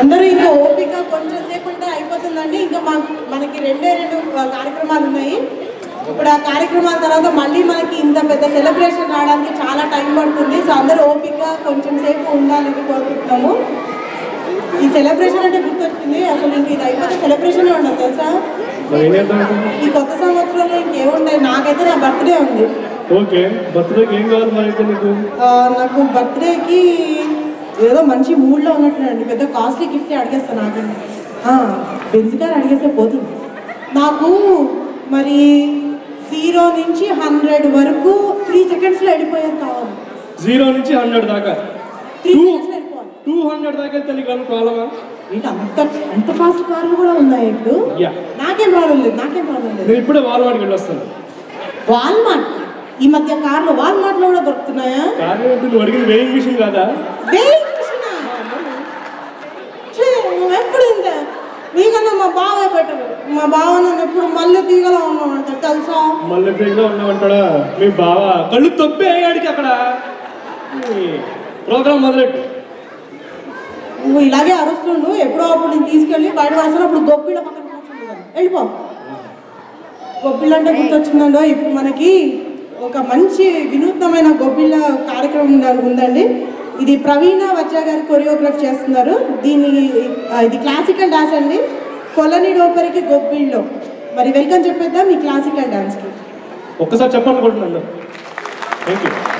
అందరూ ఇంకా ఓపిక కొంచెం సేపు ఉంటే అయిపోతుందండి. ఇంకా మా మనకి రెండే రెండు కార్యక్రమాలు ఉన్నాయి. ఇప్పుడు ఆ కార్యక్రమాల తర్వాత మళ్ళీ మనకి ఇంత పెద్ద సెలబ్రేషన్ రావడానికి చాలా టైం పడుతుంది. సో అందరూ ఓపిక కొంచెం సేపు ఉండాలని కోరుకుంటున్నాము. ఈ సెలబ్రేషన్ అంటే గుర్తొచ్చింది. అసలు ఇంక ఇది అయిపోతే సెలబ్రేషన్ ఉండదు తెలుసా? ఈ కొత్త సంవత్సరంలో ఇంకేముంటాయి నాకైతే నా బర్త్డే ఉంది. ఓకే. బర్త్డేకి ఏం కావాలి నాకు? బర్త్డేకి ఏదో మంచి మూడ్లో ఉన్నట్టునండి పెద్ద కాస్ట్లీ గిఫ్ట్ అడిగేస్తాను నాకు బెంజ్ కార్ అడిగేస్తే పోతుంది. నాకు మరి జీరో నుంచి హండ్రెడ్ వరకు త్రీ సెకండ్స్లో వెళ్ళిపోయేది కావాలి. జీరో నుంచి హండ్రెడ్ దాకా? టూ హండ్రెడ్ దాకా ఏమైనా ప్రాబ్లమా అంత అంత ఫాస్ట్ కార్లు కూడా ఉన్నాయి ఇప్పుడు? నాకేం ప్రాబ్లం లేదు నాకేం ప్రాబ్లం లేదు. నేను ఇప్పుడే వాల్మార్ట్కి వెళ్ళొస్తాను. వాల్మార్ట్ ఈ మధ్య కార్లు వాల్మార్ట్లో కూడా దొరుకుతున్నాయా? నువ్వు అడిగింది వేయింగ్ మిషన్ కాదా? వేయింగ్ మిషనా? ఛీ, నువ్వు ఎప్పుడు ఇంతే నీకన్నా మా బావే పెట్టరు మా బావ నన్ను ఎప్పుడు మళ్ళీ తీగలా ఉన్నామంట తెలుసా? మళ్ళీ దగ్గర ఉన్నామంటాడా మీ బావ కళ్ళు తొప్పే అయ్యాడికి అక్కడ. ప్రోగ్రామ్ మొదలెట్టు. నువ్వు ఇలాగే అరుస్తుండు ఎప్పుడో అప్పుడు నేను తీసుకెళ్ళి బయట పడేసినప్పుడు గొప్పిళ్ళ పక్కన కూర్చుంటాను వెళ్ళిపో. గొప్పిళ్ళ అంటే గుర్తొచ్చిందండో ఇప్పుడు మనకి ఒక మంచి వినూత్నమైన గొప్పిళ్ళ కార్యక్రమం ఉంద- ఉందండి. ఇది ప్రవీణ వజ్జా గారు కొరియోగ్రాఫ్ చేస్తున్నారు. దీని ఆ, ఇది క్లాసికల్ డాన్స్ అండి. కొలని డోపరికి గొప్పిళ్ళో మరి వెల్కమ్ చెప్పేద్దాం ఈ క్లాసికల్ డాన్స్కి ఒక్కసారి చెప్పాలనుకుంటున్నాను థ్యాంక్ యూ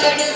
కొడుకు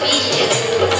我一级节